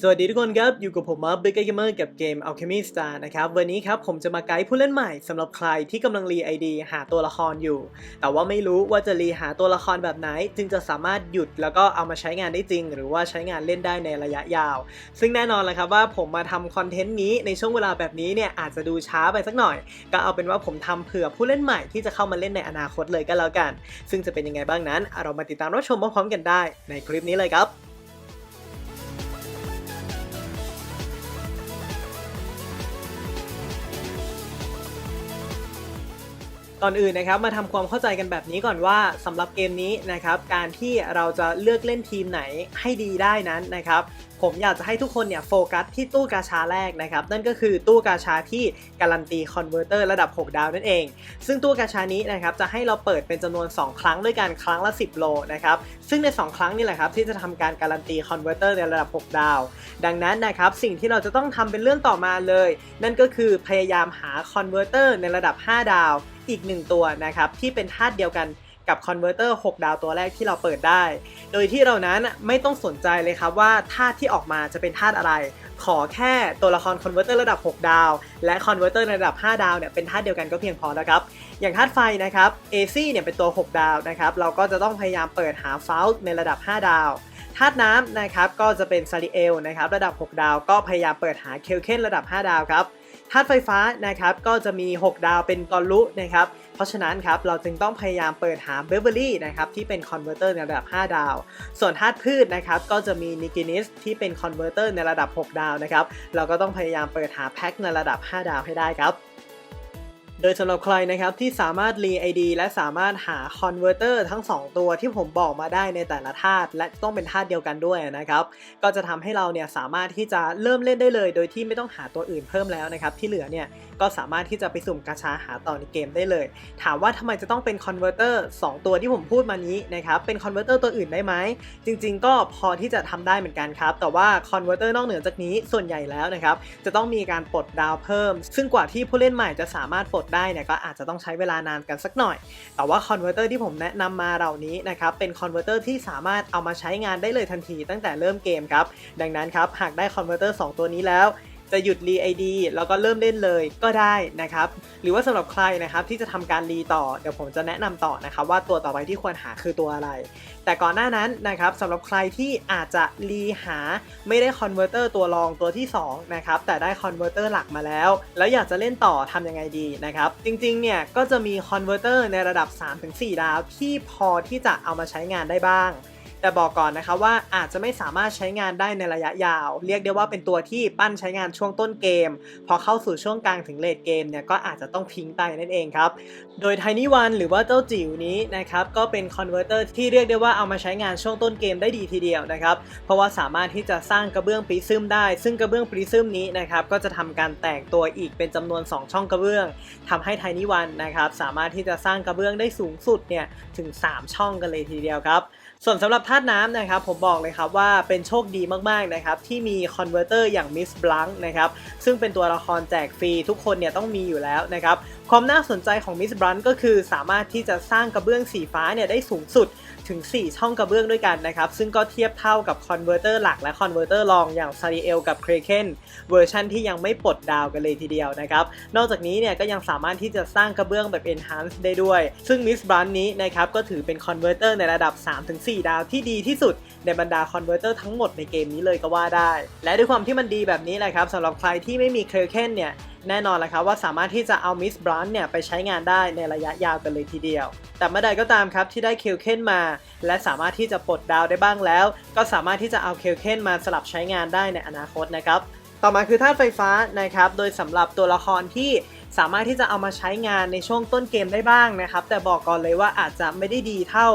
สวัสดีทุกคนครับ อยู่กับผมมาร์คเบเกอร์เกมเมอร์กับเกม Alchemy Star นะครับ วันนี้ครับผมจะมาไกด์ผู้เล่นใหม่สำหรับใครที่กำลังรีไอดีหาตัวละครอยู่ แต่ว่าไม่รู้ว่าจะรีหาตัวละครแบบไหน จึงจะสามารถหยุดแล้วก็เอามาใช้งานได้จริง หรือว่าใช้งานเล่นได้ในระยะยาว ซึ่งแน่นอนแหละครับว่าผมมาทำคอนเทนต์นี้ในช่วงเวลาแบบนี้เนี่ยอาจจะดูช้าไปสักหน่อย ก็เอาเป็นว่าผมทำเผื่อผู้เล่นใหม่ที่จะเข้ามาเล่นในอนาคตเลยก็แล้วกัน ซึ่งจะเป็นยังไงบ้างนั้นเรามาติดตามรับชมพร้อมๆกันได้ในคลิปนี้เลยครับ ก่อนอื่นนะครับมาทำความเข้าใจกันแบบนี้ก่อนว่าสำหรับเกมนี้นะครับการที่เราจะเลือกเล่นทีมไหนให้ดีได้นั้นนะครับผมอยากจะให้ทุกคนเนี่ยโฟกัสที่ตู้กาชาแรกนะครับนั่นก็คือตู้กาชาที่การันตีคอนเวอร์เตอร์ระดับ 6 ดาวนั่นเอง ซึ่งตู้กาชานี้นะครับจะให้เราเปิดเป็นจำนวน 2 ครั้งด้วยกันครั้งละ 10 โลนะครับซึ่งใน 2 ครั้งนี่แหละครับที่จะทำการการันตีคอนเวอร์เตอร์ในระดับ 6 ดาว ดังนั้นนะครับสิ่งที่เราจะต้องทำเป็นเรื่องต่อมาเลย นั่นก็คือพยายามหาคอนเวอร์เตอร์ในระดับ 5 ดาว อีก1ตัวนะครับที่เป็นธาตุเดียวกันกับคอนเวอร์เตอร์6ดาวตัวแรกที่เราเปิดได้ โดยที่เรานั้นไม่ต้องสนใจเลยครับว่าธาตุที่ออกมาจะเป็นธาตุอะไร ขอแค่ตัวละครคอนเวอร์เตอร์ระดับ 6 ดาว และคอนเวอร์เตอร์ในระดับ 5 ดาวเนี่ยเป็นธาตุเดียวกันก็เพียงพอแล้วครับ อย่างธาตุไฟนะครับ AC เนี่ยเป็นตัว 6 ดาวนะครับเราก็จะต้องพยายามเปิดหาฟาลในระดับ 5 ดาวธาตุน้ำนะครับก็จะเป็นซาริเอลนะครับระดับ 6 ดาว ก็พยายามเปิดหาเคลเคนระดับ 5 ดาวครับ ธาตุไฟฟ้านะครับก็จะมี 6 ดาวเป็นกอลุนะครับเพราะฉะนั้นครับเราจึงต้องพยายามเปิดหาเบเวอรี่นะครับที่เป็นคอนเวอร์เตอร์ในระดับ 5 ดาว ส่วนธาตุพืชนะครับก็จะมีนิกินิสที่เป็นคอนเวอร์เตอร์ในระดับ 6 ดาวนะครับเราก็ต้องพยายามเปิดหาแพ็คในระดับ 5 ดาวให้ได้ครับ โดยสำหรับใครนะครับที่สามารถรี ID และสามารถหาคอนเวอร์เตอร์ทั้ง 2 ตัวที่ผมบอกมาได้ในแต่ละธาตุและต้องเป็นธาตุเดียวกันด้วยนะครับก็จะทำให้เราเนี่ยสามารถที่จะเริ่มเล่นได้เลย โดยที่ไม่ต้องหาตัวอื่นเพิ่มแล้วนะครับที่เหลือเนี่ยก็สามารถที่จะไปสุ่มกาชาหาต่อในเกมได้เลย ถามว่าทำไมจะต้องเป็นคอนเวอร์เตอร์2ตัวที่ผมพูดมานี้นะครับเป็นคอนเวอร์เตอร์ตัวอื่นได้ไหมจริง ๆ ก็พอที่จะทำได้เหมือนกันครับแต่ว่าคอนเวอร์เตอร์นอกเหนือจากนี้ส่วนใหญ่แล้วนะครับจะต้องมีการปลดดาวเพิ่ม ซึ่งกว่าที่ผู้เล่นใหม่จะสามารถปลดได้เนี่ยก็อาจจะต้องใช้เวลานานกันสักหน่อย แต่ว่าคอนเวอร์เตอร์ที่ผมแนะนำมาเหล่านี้นะครับเป็นคอนเวอร์เตอร์ที่สามารถเอามาใช้งานได้เลยทันทีตั้งแต่เริ่มเกมครับดังนั้นครับหากได้คอนเวอร์เตอร์2ตัวนี้แล้ว จะหยุดรีไอดีแล้วก็เริ่มเล่นเลยก็ได้นะครับ หรือว่าสำหรับใครนะครับที่จะทำการรีต่อเดี๋ยวผมจะแนะนำต่อนะครับว่าตัวต่อไปที่ควรหาคือตัวอะไร แต่ก่อนหน้านั้นนะครับสำหรับใครที่อาจจะรีหาไม่ได้คอนเวอร์เตอร์ตัวรองตัวที่2นะครับแต่ได้คอนเวอร์เตอร์หลักมาแล้ว แล้วอยากจะเล่นต่อทำยังไงดีนะครับ จริงๆเนี่ยก็จะมีคอนเวอร์เตอร์ในระดับ 3-4 ดาวที่พอที่จะเอามาใช้งานได้บ้าง แต่บอกก่อนนะคะว่าอาจจะไม่สามารถใช้งานได้ในระยะยาว เรียกได้ว่าเป็นตัวที่ปั้นใช้งานช่วงต้นเกม พอเข้าสู่ช่วงกลางถึงเลดเกมเนี่ยก็อาจจะต้องทิ้งไปนั่นเองครับ โดย Tiny One หรือว่าเจ้าจิ๋วนี้นะครับก็เป็นคอนเวอร์เตอร์ที่เรียกได้ว่าเอามาใช้งานช่วงต้นเกมได้ดีทีเดียวนะครับ เพราะว่าสามารถที่จะสร้างกระเบื้องปริซึมได้ ซึ่งกระเบื้องปริซึมนี้นะครับก็จะทำการแตกตัวอีกเป็นจำนวน 2 ช่องกระเบื้องทำให้ Tiny One นะครับสามารถที่จะสร้างกระเบื้องได้สูงสุดเนี่ยถึง 3 ช่องกันเลยทีเดียวครับ ส่วนสำหรับธาตุน้ำนะครับผมบอกเลยครับว่าเป็นโชคดีมากๆนะครับที่มีคอนเวอร์เตอร์อย่าง Miss Blanc นะครับซึ่งเป็นตัวละครแจกฟรีทุกคนเนี่ยต้องมีอยู่แล้วนะครับความน่าสนใจของ Miss Blanc ก็คือสามารถที่จะสร้างกระเบื้องสีฟ้าเนี่ยได้สูงสุด ถึง 4 ช่องกระเบื้องด้วยกันนะครับ ซึ่งก็เทียบเท่ากับคอนเวอร์เตอร์หลักและคอนเวอร์เตอร์รองอย่าง s a r i e l กับ Kraken เวอร์ชันที่ยังไม่ปลดดาวกันเลยทีเดียวนะครับ นอกจากนี้เนี่ยก็ยังสามารถที่จะสร้างกระเบื้องแบบ Enhance ได้ด้วย ซึ่ง Miss Blanc นี้นะครับก็ถือเป็นคอนเวอร์เตอร์ในระดับ 3-4 ดาวที่ดีที่สุดในบรรดาคอนเวอร์เตอร์ทั้งหมดในเกมนี้เลยก็ว่าได้ และด้วยความที่มันดีแบบนี้แหละครับสำหรับใครที่ไม่มีเครเคนเนี่ย แน่นอนแหละครับว่าสามารถที่จะเอามิสบรันเนี่ยไปใช้งานได้ในระยะยาวกันเลยทีเดียว แต่เมื่อใดก็ตามครับที่ได้เคลเคนมา และสามารถที่จะปลดดาวได้บ้างแล้ว ก็สามารถที่จะเอาเคลเคนมาสลับใช้งานได้ในอนาคตนะครับต่อมาคือธาตุไฟฟ้านะครับ โดยสำหรับตัวละครที่สามารถที่จะเอามาใช้งานในช่วงต้นเกมได้บ้างนะครับ แต่บอกก่อนเลยว่าอาจจะไม่ได้ดีเท่า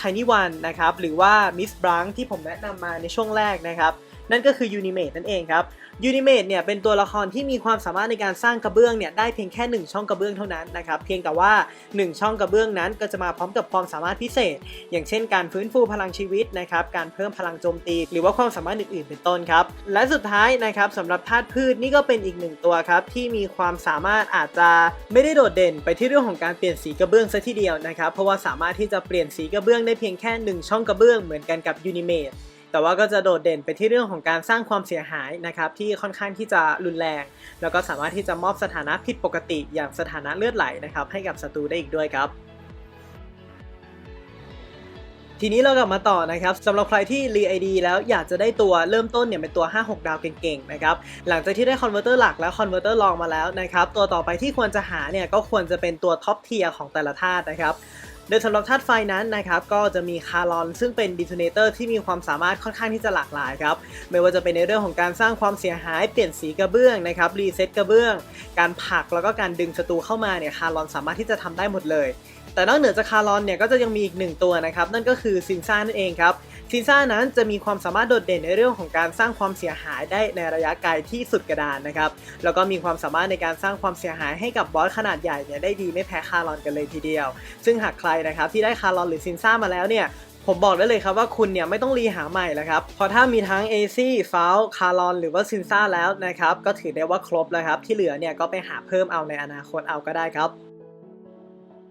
Tiny One นะครับ หรือว่า Miss Blanc ที่ผมแนะนำมาในช่วงแรกนะครับ นั่นก็คือ Unimate นั่นเองครับ Unimate เนี่ยเป็นตัวละครที่มีความสามารถในการสร้างกระเบื้องเนี่ยได้เพียงแค่ 1 ช่องกระเบื้องเท่านั้นนะครับเพียงแต่ว่า 1 ช่องกระเบื้องนั้นก็จะมาพร้อมกับความสามารถพิเศษ อย่างเช่น การฟื้นฟูพลังชีวิตนะครับการเพิ่มพลังโจมตี หรือว่าความสามารถอื่นๆ เป็นต้นครับและสุดท้ายนะครับสำหรับธาตุพืชนี่ก็เป็นอีกหนึ่งตัวครับที่มีความสามารถอาจจะไม่ได้โดดเด่นไปที่เรื่องของการเปลี่ยนสีกระเบื้องซะทีเดียวนะครับเพราะว่าสามารถที่จะเปลี่ยนสีกระเบื้องได้เพียงแค่ 1 ช่องกระเบื้องเหมือนกันกับ Unimate แต่ว่าก็จะโดดเด่นไปที่เรื่องของการสร้างความเสียหายนะครับที่ค่อนข้างที่จะรุนแรง แล้วก็สามารถที่จะมอบสถานะผิดปกติอย่างสถานะเลือดไหลนะครับให้กับศัตรูได้อีกด้วยครับทีนี้เรากลับมาต่อนะครับสำหรับใครที่รีไอดีแล้วอยากจะได้ตัวเริ่มต้นเนี่ยเป็นตัว 5-6 ดาวเก่งๆนะครับหลังจากที่ได้คอนเวอร์เตอร์หลักและคอนเวอร์เตอร์รองมาแล้วนะครับตัวต่อไปที่ควรจะหาเนี่ยก็ควรจะเป็นตัวท็อปเทียร์ของแต่ละธาตุนะครับ ดยสำหรับธาตุไฟนั้นนะครับก็จะมีคาร์ลอน ซึ่งเป็นดีโทเนเตอร์ที่มีความสามารถค่อนข้างที่จะหลากหลายครับไม่ว่าจะเป็นในเรื่องของการสร้างความเสียหายเปลี่ยนสีกระเบื้องนะครับรีเซ็ตกระเบื้อง การผลักแล้วก็การดึงศัตรูเข้ามาเนี่ยคาร์ลอนสามารถที่จะทำได้หมดเลย แต่นอกเหนือจากคาร์ลอนเนี่ยก็จะยังมีอีกหนึ่งตัวนะครับนั่นก็คือซินซ่านั่นเองครับ ซินซ่านั้นจะมีความสามารถโดดเด่นในเรื่องของการสร้างความเสียหายได้ในระยะไกลที่สุดกระดานนะครับ แล้วก็มีความสามารถในการสร้างความเสียหายให้กับบอสขนาดใหญ่เนี่ยได้ดีไม่แพ้คารอนกันเลยทีเดียว ซึ่งหากใครนะครับที่ได้คารอนหรือซินซ่ามาแล้วเนี่ยผมบอกได้เลยครับว่าคุณเนี่ยไม่ต้องรีหาใหม่แล้วครับเพราะถ้ามีทั้ง AC ฟาวคารอนหรือว่าซินซ่าแล้วนะครับก็ถือได้ว่าครบแล้วครับที่เหลือเนี่ยก็ไปหาเพิ่มเอาในอนาคตเอาก็ได้ครับ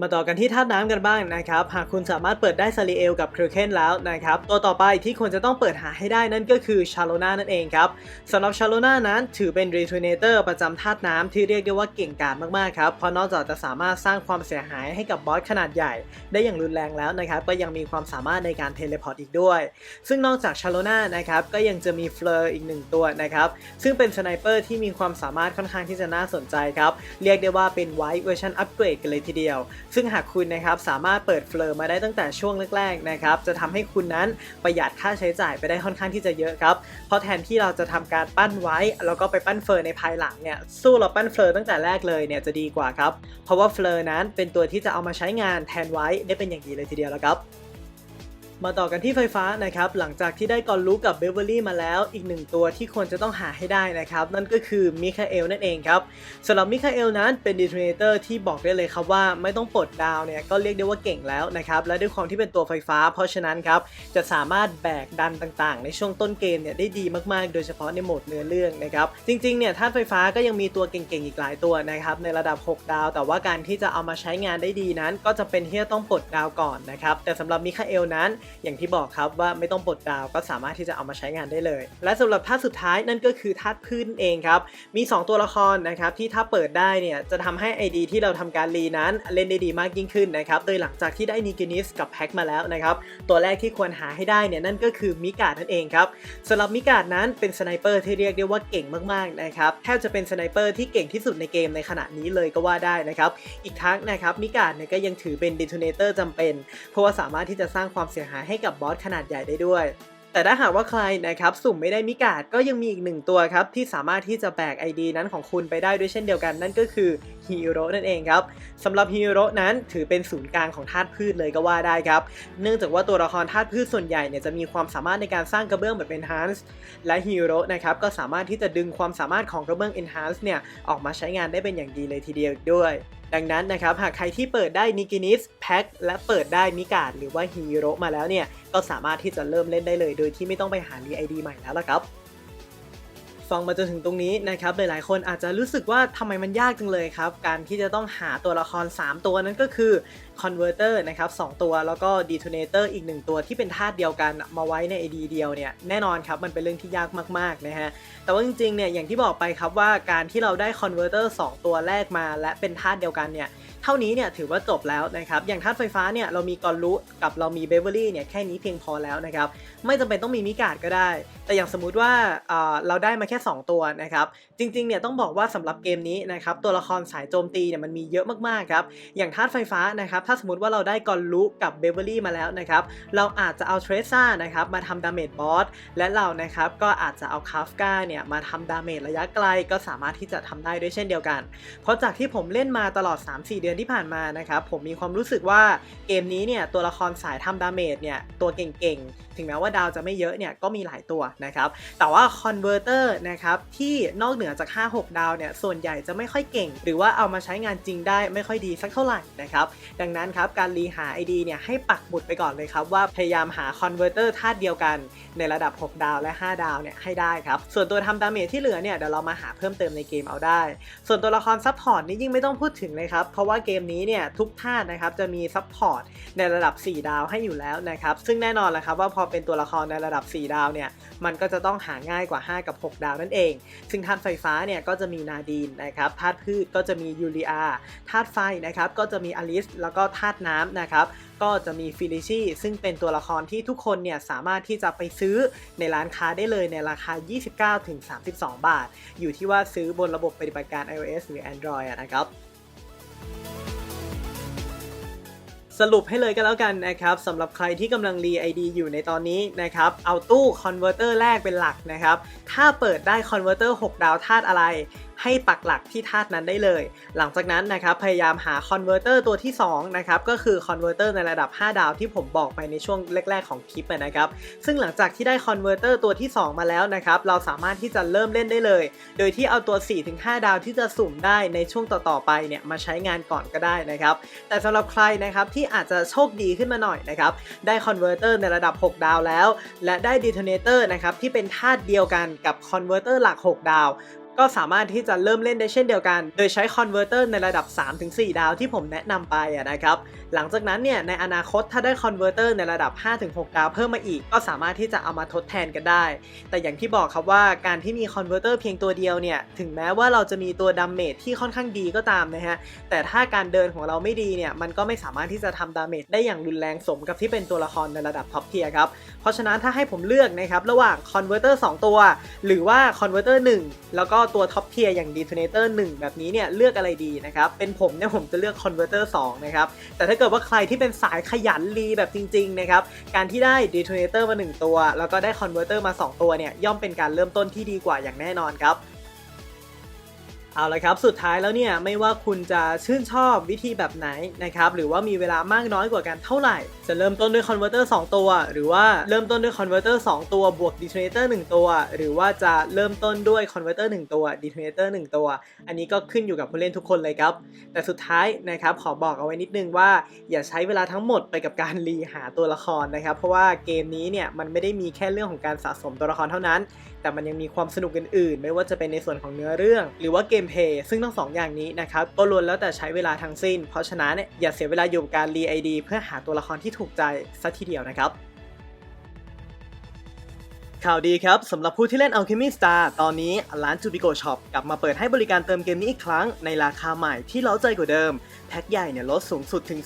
มาต่อกันที่ธาตุน้ำกันบ้างนะครับ หากคุณสามารถเปิดได้ซาริเอลกับครูเคนแล้วนะครับ ตัวต่อไปที่ควรจะต้องเปิดหาให้ได้นั่นก็คือชาโลนานั่นเองครับสำหรับชาโลนานั้นถือเป็นรีทูเนเตอร์ประจำธาตุน้ำที่เรียกได้ว่าเก่งกาจมากๆครับ เพราะนอกจากจะสามารถสร้างความเสียหายให้กับบอสขนาดใหญ่ ได้อย่างรุนแรงแล้วนะครับ ก็ยังมีความสามารถในการเทเลพอร์ตอีกด้วย ซึ่งนอกจากชาโลนานะครับก็ยังจะมีเฟลอร์อีกหนึ่งตัวนะครับซึ่งเป็นสไนเปอร์ที่มีความสามารถค่อนข้างที่จะน่าสนใจครับเรียกได้ว่าเป็นไวท์เวอร์ชันอัปเกรดกันเลยทีเดียวซึ่งหากคุณนะครับสามารถเปิดเฟลอร์มาได้ตั้งแต่ช่วงแรกๆนะครับจะทำให้คุณนั้นประหยัดค่าใช้จ่ายไปได้ค่อนข้างที่จะเยอะครับเพราะแทนที่เราจะทำการปั้นไว้ แล้วก็ไปปั้นเฟลอร์ในภายหลังเนี่ยสู้เราปั้นเฟลอร์ตั้งแต่แรกเลยเนี่ยจะดีกว่าครับเพราะว่าเฟลอร์นั้นเป็นตัวที่จะเอามาใช้งานแทนไว้ได้เป็นอย่างดีเลยทีเดียวแล้วครับ มาต่อกันที่ไฟฟ้านะครับ หลังจากที่ได้กอนรู้กับเบเวอรี่มาแล้ว อีกหนึ่งตัวที่ควรจะต้องหาให้ได้นะครับ นั่นก็คือมิคาเอลนั่นเองครับสำหรับมิคาเอลนั้นเป็นดี t ท n เตอร์ที่บอกได้เลยครับว่าไม่ต้องปลดดาวเนี่ยก็เรียกได้ว่าเก่งแล้วนะครับ และด้วยความที่เป็นตัวไฟฟ้า เพราะฉะนั้นครับจะสามารถแบกดันต่างๆ ในช่วงต้นเกมเนี่ยได้ดีมากๆ โดยเฉพาะในโหมดเนื้อเรื่องนะครับจริงๆเนี่ยธาตุไฟฟ้าก็ยังมีตัวเก่งๆอีกหลายตัวนะครับในระดับ 6 ดาว แต่ว่าการที่จะเอามาใช้งานได้ดีนั้น ก็จะเป็นที่ต้องปลดดาวก่อนนะครับแต่สำหรับมิคาเอลนั้นอย่างที่บอกครับว่าไม่ต้องปลดดาวก็สามารถที่จะเอามาใช้งานได้เลย และสำหรับธาตุสุดท้ายนั่นก็คือธาตุพืชนั่นเองครับ มี 2 ตัวละครนะครับที่ถ้าเปิดได้เนี่ยจะทำให้ ID ที่เราทำการรีนั้นเล่นได้ดีมากยิ่งขึ้นนะครับ โดยหลังจากที่ได้นิกินิสกับแพ็คมาแล้วนะครับ ตัวแรกที่ควรหาให้ได้เนี่ยนั่นก็คือมิกาดนั่นเองครับสำหรับมิกาดนั้นเป็นสไนเปอร์ที่เรียกได้ว่าเก่งมากๆนะครับแทบจะเป็นสไนเปอร์ที่เก่งที่สุดในเกมในขณะนี้เลยก็ว่าได้นะครับ อีกทั้งนะครับมิกาดเนี่ยก็ยังถือเป็นดี t ท n เตอร์จำเป็น เพราะว่าสามารถที่จะสร้างความเสียหายให้กับบอสขนาดใหญ่ได้ด้วย แต่ถ้าหากว่าใครนะครับสุ่มไม่ได้มิกาดก็ยังมีอีกหนึ่งตัวครับที่สามารถที่จะแบก ID นั้นของคุณไปได้ด้วยเช่นเดียวกันนั่นก็คือฮีโร่นั่นเองครับสำหรับฮีโร่นั้นถือเป็นศูนย์กลางของธาตุพืชเลยก็ว่าได้ครับ เนื่องจากว่าตัวละครธาตุพืชส่วนใหญ่เนี่ยจะมีความสามารถในการสร้างกระเบื้องแบบ Enhance และฮีโร่นะครับก็สามารถที่จะดึงความสามารถของกระเบื้อง Enhance เนี่ยออกมาใช้งานได้เป็นอย่างดีเลยทีเดียวด้วย ดังนั้นนะครับหากใครที่เปิดได้นิกินิสแพ็คและเปิดได้มิกาดหรือว่าฮีโร่มาแล้วเนี่ยก็สามารถที่จะเริ่มเล่นได้เลย โดยที่ไม่ต้องไปหารีไอดีใหม่แล้วละครับฟังมาจนถึงตรงนี้นะครับหลายๆ คนอาจจะรู้สึกว่าทำไมมันยากจังเลยครับ การที่จะต้องหาตัวละคร 3 ตัวนั้นก็คือ Converter นะครับ2ตัวแล้วก็ Detonator อีก 1 ตัวที่เป็นธาตุเดียวกันมาไว้ใน ID เดียวเนี่ยแน่นอนครับมันเป็นเรื่องที่ยากมากๆนะฮะแต่ว่าจริงๆเนี่ยอย่างที่บอกไปครับว่าการที่เราได้ Converter 2 ตัวแรกมา และเป็นธาตุเดียวกันเนี่ยเท่านี้เนี่ยถือว่าจบแล้วนะครับ อย่างธาตุไฟฟ้าเนี่ยเรามีกอรุกับเรามีเบเวอรี่เนี่ยแค่นี้เพียงพอแล้วนะครับ ไม่จำเป็นต้องมีมิกาดก็ได้ แต่อย่างสมมุติว่าเอ่อเราได้มาแค่ 2 ตัวนะครับ จริงๆเนี่ยต้องบอกว่าสำหรับเกมนี้นะครับตัวละครสายโจมตีเนี่ยมันมีเยอะมากๆครับ อย่างธาตุไฟฟ้านะครับถ้าสมมติว่าเราได้กอรุกับเบเวอรี่มาแล้วนะครับเราอาจจะเอาเทรซ่านะครับมาทำดาเมจบอสและเรานะครับก็อาจจะเอาคาฟกาเนี่ยมาทำดาเมจระยะไกลก็สามารถที่จะทำได้ด้วยเช่นเดียวกัน เพราะจากที่ผมเล่นมาตลอด 3-4 เดือนที่ผ่านมานะครับผมมีความรู้สึกว่าเกมนี้เนี่ยตัวละครสายทำดาเมจเนี่ยตัวเก่งๆ ถึงแม้ว่าดาวจะไม่เยอะเนี่ยก็มีหลายตัวนะครับแต่ว่าคอนเวอร์เตอร์นะครับที่นอกเหนือจาก 5-6 ดาวเนี่ยส่วนใหญ่จะไม่ค่อยเก่ง หรือว่าเอามาใช้งานจริงได้ไม่ค่อยดีสักเท่าไหร่นะครับดังงนั้นครับการรีหา ID เนี่ยให้ปักหมุดไปก่อนเลยครับว่าพยายามหาคอนเวอร์เตอร์ธาตุเดียวกันในระดับ 6 ดาวและ 5 ดาวเนี่ยให้ได้ครับ ส่วนตัวทำดาเมจที่เหลือเนี่ยเดี๋ยวเรามาหาเพิ่มเติมในเกมเอาได้ ส่วนตัวละครซัพพอร์ตนี่ยิ่งไม่ต้องพูดถึงเลยครับ เพราะว่าเกมนี้เนี่ยทุกธาตุนะครับจะมีซัพพอร์ตในระดับ 4 ดาวให้อยู่แล้วนะครับ ซึ่งแน่นอนแหละครับว่าพอเป็นตัวละครในระดับ 4 ดาวเนี่ยมันก็จะต้องหาง่ายกว่า 5 กับ 6 ดาวนั่นเอง ซึ่งธาตุไฟฟ้าเนี่ยก็จะมีนาดีนนะครับธาตุพืชก็จะมียูเรียธาตุไฟนะครับก็จะมีอลิสแล้วก็ธาตุน้ำนะครับ ก็จะมีฟิลิชี่ซึ่งเป็นตัวละครที่ทุกคนเนี่ยสามารถที่จะไปซื้อในร้านค้าได้เลยในราคา 29-32 บาท อยู่ที่ว่าซื้อบนระบบปฏิบัติการ iOS หรือ Android นะครับสรุปให้เลยก็แล้วกันนะครับสำหรับใครที่กำลังรี ID อยู่ในตอนนี้นะครับเอาตู้คอนเวอร์เตอร์แรกเป็นหลักนะครับ ถ้าเปิดได้คอนเวอร์เตอร์6ดาวธาตุอะไร ให้ปักหลักที่ธาตุนั้นได้เลย หลังจากนั้นนะครับพยายามหาคอนเวอร์เตอร์ตัวที่2นะครับก็คือคอนเวอร์เตอร์ในระดับ 5 ดาวที่ผมบอกไปในช่วงแรก ๆ ของคลิปนะครับซึ่งหลังจากที่ได้คอนเวอร์เตอร์ตัวที่ 2 มาแล้วนะครับเราสามารถที่จะเริ่มเล่นได้เลย โดยที่เอาตัว 4-5 ดาวที่จะสุ่มได้ในช่วงต่อๆไปเนี่ยมาใช้งานก่อนก็ได้นะครับแต่สำหรับใครนะครับที่อาจจะโชคดีขึ้นมาหน่อยนะครับได้คอนเวอร์เตอร์ในระดับ 6 ดาวแล้ว และได้ดีโทเนเตอร์นะครับที่เป็นธาตุเดียวกันกับคอนเวอร์เตอร์หลัก 6 ดาว ก็สามารถที่จะเริ่มเล่นได้เช่นเดียวกัน โดยใช้คอนเวอร์เตอร์ในระดับ 3-4 ดาวที่ผมแนะนำไปะนะครับ หลังจากนั้นเนี่ยในอนาคตถ้าได้คอนเวอร์เตอร์ในระดับ 5-6 ดาวเพิ่มมาอีก ก็สามารถที่จะเอามาทดแทนกันได้ แต่อย่างที่บอกครับว่าการที่มีคอนเวอร์เตอร์เพียงตัวเดียวเนี่ยถึงแม้ว่าเราจะมีตัวดัมเมจที่ค่อนข้างดีก็ตามนะฮะแต่ถ้าการเดินของเราไม่ดีเนี่ยมันก็ไม่สามารถที่จะทำดาเมจได้อย่างรุนแรงสมกับที่เป็นตัวละครในระดับท็อปเทียร์ครับเพราะฉะนั้นถ้าให้ผมเลือกนะครับระหว่างคอนเวอร์เตอร์2ตัว หรือว่าคอนเวอร์เตอร์1แล้วก็ตัวท็อปเทียร์อย่างดี t o เนเตอร์1แบบนี้เนี่ยเลือกอะไรดีนะครับ เป็นผมเนี่ยผมจะเลือกคอนเวอร์เตอร์2นะครับ แต่ถ้าเกิดว่าใครที่เป็นสายขยันรีแบบจริงๆนะครับ การที่ได้ดี t o เนเตอร์มา 1 ตัว แล้วก็ได้คอนเวอร์เตอร์มา 2 ตัวเนี่ยย่อมเป็นการเริ่มต้นที่ดีกว่าอย่างแน่นอนครับ เอาละครับ สุดท้ายแล้วเนี่ยไม่ว่าคุณจะชื่นชอบวิธีแบบไหนนะครับหรือว่ามีเวลามากน้อยกว่ากันเท่าไหร่ จะเริ่มต้นด้วยคอนเวอร์เตอร์2ตัว หรือว่าเริ่มต้นด้วยคอนเวอร์เตอร์2ตัวบวกดี t o เนเตอร์1ตัว หรือว่าจะเริ่มต้นด้วยคอนเวอร์เตอร์1ตัวดี t o เนเตอร์1ตัว อันนี้ก็ขึ้นอยู่กับผู้เล่นทุกคนเลยครับ แต่สุดท้ายนะครับขอบอกเอาไว้นิดนึงว่า อย่าใช้เวลาทั้งหมดไปกับการรีหาตัวละครนะครับ เพราะว่าเกมนี้เนี่ยมันไม่ได้มีแค่เรื่องของการสะสมตัวละครเท่านั้น แต่มันยังมีความสนุกอื่นๆ ไม่ว่าจะเป็นในส่วนของเนื้อเรื่อง หรือว่าเกมเพย์ซึ่งทั้งสองอย่างนี้นะครับก็ล้วนแล้วแต่ใช้เวลาทั้งสิ้น เพราะฉะนั้นเนี่ยอย่าเสียเวลาอยู่กับการรีไอดีเพื่อหาตัวละครที่ถูกใจสัทีเดียวนะครับข่าวดีครับสำหรับผู้ที่เล่น Alchemy Star ตอนนี้ร้าน Jubico Shop กลับมาเปิดให้บริการเติมเกมนี้อีกครั้งในราคาใหม่ที่เล้าใจกว่าเดิม แพ็คใหญ่เนี่ยลดสูงสุดถึง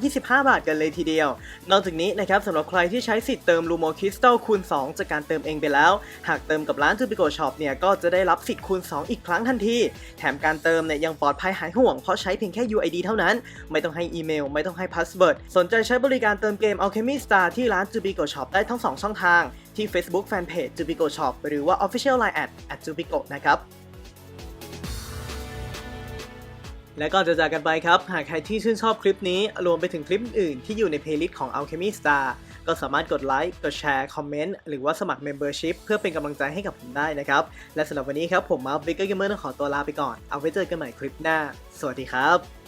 425 บาทกันเลยทีเดียว นอกจากนี้นะครับสำหรับใครที่ใช้สิทธิ์เติม Lumo Crystal คูณ 2 จากการเติมเองไปแล้ว หากเติมกับร้าน Jubico Shop เนี่ยก็จะได้รับสิทธิ์คูณ 2 อีกครั้งทันที แถมการเติมเนี่ยยังปลอดภัยหายห่วงเพราะใช้เพียงแค่ UID เท่านั้น ไม่ต้องให้อีเมล ไม่ต้องให้พาสเวิร์ดสนใจใช้บริการเติมเกม Alchemy Star ที่ร้าน Jubico Shop ได้ทั้ง 2 ช่องทางที่ Facebook Fanpage Jubico Shop หรือว่า Official Line at at Jubico นะครับ และก่อนจะจากกันไปครับ หากใครที่ชื่นชอบคลิปนี้ รวมไปถึงคลิปอื่นที่อยู่ในเพลย์ลิสต์ของ Alchemy Star ก็สามารถกดไลค์ กดแชร์ คอมเมนต์ หรือว่าสมัคร Membership เพื่อเป็นกำลังใจให้กับผมได้นะครับ และสำหรับวันนี้ครับ ผมมาร์คบิ๊กเกอร์เกมเมอร์ต้องขอตัวลาไปก่อน เอาไว้เจอกันใหม่คลิปหน้า สวัสดีครับ